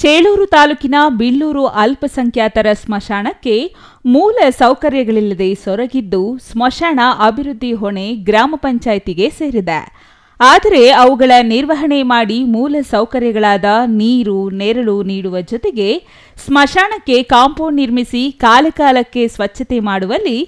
ಚೇಳೂರು ತಾಲೂಕಿನ ಬಿಳ್ಳೂರು ಅಲ್ಪಸಂಖ್ಯಾತರ ಸ್ಮಶಾನಕ್ಕೆ ಮೂಲ ಸೌಕರ್ಯಗಳಿಲ್ಲದೆ ಸೊರಗಿದ್ದು ಸ್ಮಶಾನ ಅಭಿವೃದ್ಧಿ ಹೊಣೆ ಗ್ರಾಮ ಪಂಚಾಯಿತಿಗೆ ಸೇರಿದೆ. ಆದರೆ ಅವುಗಳ ನಿರ್ವಹಣೆ ಮಾಡಿ ಮೂಲ ಸೌಕರ್ಯಗಳಾದ ನೀರು, ನೆರಳು ನೀಡುವ ಜೊತೆಗೆ ಸ್ಮಶಾನಕ್ಕೆ ಕಾಂಪೌಂಡ್ ನಿರ್ಮಿಸಿ ಕಾಲಕಾಲಕ್ಕೆ ಸ್ವಚ್ಛತೆ ಮಾಡುವಲ್ಲಿ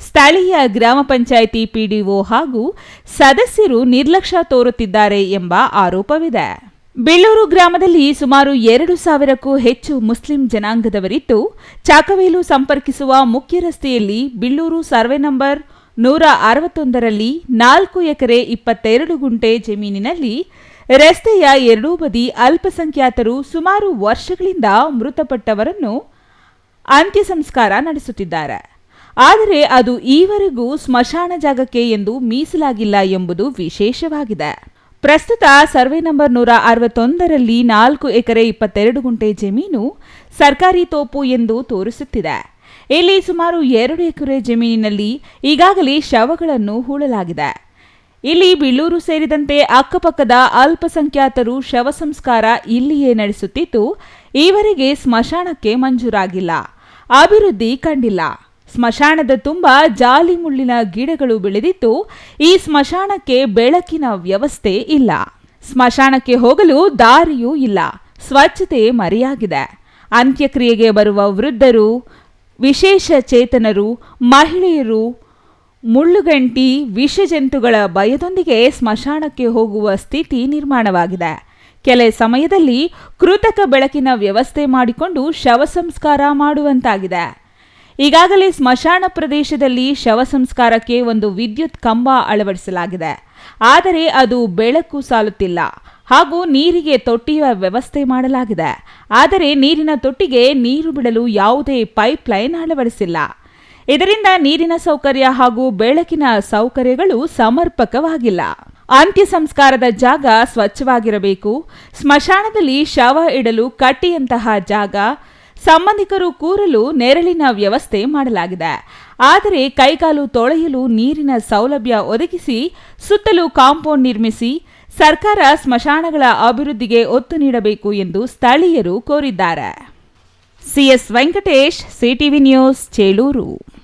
ಸ್ಥಳೀಯ ಗ್ರಾಮ ಪಂಚಾಯಿತಿ ಪಿಡಿಒ ಹಾಗೂ ಸದಸ್ಯರು ನಿರ್ಲಕ್ಷ್ಯ ತೋರುತ್ತಿದ್ದಾರೆ ಎಂಬ ಆರೋಪವಿದೆ. ಬೆಳ್ಳೂರು ಗ್ರಾಮದಲ್ಲಿ ಸುಮಾರು ಎರಡು ಸಾವಿರಕ್ಕೂ ಹೆಚ್ಚು ಮುಸ್ಲಿಂ ಜನಾಂಗದವರಿದ್ದು, ಚಾಕವೇಲು ಸಂಪರ್ಕಿಸುವ ಮುಖ್ಯ ರಸ್ತೆಯಲ್ಲಿ ಬಿಳ್ಳೂರು ಸರ್ವೆ ನಂಬರ್ ನೂರ ಅರವತ್ತೊಂದರಲ್ಲಿ ನಾಲ್ಕು ಎಕರೆ ಇಪ್ಪತ್ತೆರಡು ಗುಂಟೆ ಜಮೀನಿನಲ್ಲಿ ರಸ್ತೆಯ ಎರಡೂ ಬದಿ ಅಲ್ಪಸಂಖ್ಯಾತರು ಸುಮಾರು ವರ್ಷಗಳಿಂದ ಮೃತಪಟ್ಟವರನ್ನು ಅಂತ್ಯ ಸಂಸ್ಕಾರ ನಡೆಸುತ್ತಿದ್ದಾರೆ. ಆದರೆ ಅದು ಈವರೆಗೂ ಸ್ಮಶಾನ ಜಾಗಕ್ಕೆ ಎಂದು ಮೀಸಲಾಗಿಲ್ಲ ಎಂಬುದು ವಿಶೇಷವಾಗಿದೆ. ಪ್ರಸ್ತುತ ಸರ್ವೆ ನಂಬರ್ ನೂರ ಅರವತ್ತೊಂದರಲ್ಲಿ ನಾಲ್ಕು ಎಕರೆ ಇಪ್ಪತ್ತೆರಡು ಗುಂಟೆ ಜಮೀನು ಸರ್ಕಾರಿ ತೋಪು ಎಂದು ತೋರಿಸುತ್ತಿದೆ. ಇಲ್ಲಿ ಸುಮಾರು ಎರಡು ಎಕರೆ ಜಮೀನಿನಲ್ಲಿ ಈಗಾಗಲೇ ಶವಗಳನ್ನು ಹೂಳಲಾಗಿದೆ. ಇಲ್ಲಿ ಬಿಳ್ಳೂರು ಸೇರಿದಂತೆ ಅಕ್ಕಪಕ್ಕದ ಅಲ್ಪಸಂಖ್ಯಾತರು ಶವ ಸಂಸ್ಕಾರ ಇಲ್ಲಿಯೇ ನಡೆಸುತ್ತಿದ್ದು, ಈವರೆಗೆ ಸ್ಮಶಾನಕ್ಕೆ ಮಂಜೂರಾಗಿಲ್ಲ. ಅಭಿವೃದ್ಧಿ ಕಂಡಿಲ್ಲ. ಸ್ಮಶಾನದ ತುಂಬ ಜಾಲಿ ಮುಳ್ಳಿನ ಗಿಡಗಳು ಬೆಳೆದಿದ್ದು ಈ ಸ್ಮಶಾನಕ್ಕೆ ಬೆಳಕಿನ ವ್ಯವಸ್ಥೆ ಇಲ್ಲ. ಸ್ಮಶಾನಕ್ಕೆ ಹೋಗಲು ದಾರಿಯೂ ಇಲ್ಲ. ಸ್ವಚ್ಛತೆ ಮರೆಯಾಗಿದೆ. ಅಂತ್ಯಕ್ರಿಯೆಗೆ ಬರುವ ವೃದ್ಧರು, ವಿಶೇಷ ಚೇತನರು, ಮಹಿಳೆಯರು, ಮುಳ್ಳುಗಂಟಿ ವಿಷಜಂತುಗಳ ಭಯದೊಂದಿಗೆ ಸ್ಮಶಾನಕ್ಕೆ ಹೋಗುವ ಸ್ಥಿತಿ ನಿರ್ಮಾಣವಾಗಿದೆ. ಕೆಲ ಸಮಯದಲ್ಲಿ ಕೃತಕ ಬೆಳಕಿನ ವ್ಯವಸ್ಥೆ ಮಾಡಿಕೊಂಡು ಶವ ಸಂಸ್ಕಾರ ಮಾಡುವಂತಾಗಿದೆ. ಈಗಾಗಲೇ ಸ್ಮಶಾನ ಪ್ರದೇಶದಲ್ಲಿ ಶವ ಸಂಸ್ಕಾರಕ್ಕೆ ಒಂದು ವಿದ್ಯುತ್ ಕಂಬ ಅಳವಡಿಸಲಾಗಿದೆ. ಆದರೆ ಅದು ಬೆಳಕು ಸಾಲುತ್ತಿಲ್ಲ. ಹಾಗೂ ನೀರಿಗೆ ತೊಟ್ಟಿಯ ವ್ಯವಸ್ಥೆ ಮಾಡಲಾಗಿದೆ. ಆದರೆ ನೀರಿನ ತೊಟ್ಟಿಗೆ ನೀರು ಬಿಡಲು ಯಾವುದೇ ಪೈಪ್ ಲೈನ್ ಅಳವಡಿಸಿಲ್ಲ. ಇದರಿಂದ ನೀರಿನ ಸೌಕರ್ಯ ಹಾಗೂ ಬೆಳಕಿನ ಸೌಕರ್ಯಗಳು ಸಮರ್ಪಕವಾಗಿಲ್ಲ. ಅಂತ್ಯ ಸಂಸ್ಕಾರದ ಜಾಗ ಸ್ವಚ್ಛವಾಗಿರಬೇಕು. ಸ್ಮಶಾನದಲ್ಲಿ ಶವ ಇಡಲು ಕಟ್ಟಿಯಂತಹ ಜಾಗ ಸಂಬಂಧಿಕರು ಕೂರಲು ನೆರಳಿನ ವ್ಯವಸ್ಥೆ ಮಾಡಲಾಗಿದೆ. ಆದರೆ ಕೈಕಾಲು ತೊಳೆಯಲು ನೀರಿನ ಸೌಲಭ್ಯ ಒದಗಿಸಿ, ಸುತ್ತಲೂ ಕಾಂಪೌಂಡ್ ನಿರ್ಮಿಸಿ, ಸರ್ಕಾರ ಸ್ಮಶಾನಗಳ ಅಭಿವೃದ್ಧಿಗೆ ಒತ್ತು ನೀಡಬೇಕು ಎಂದು ಸ್ಥಳೀಯರು ಕೋರಿದ್ದಾರೆ. CS Venkatesh, CTV news, Cheluru.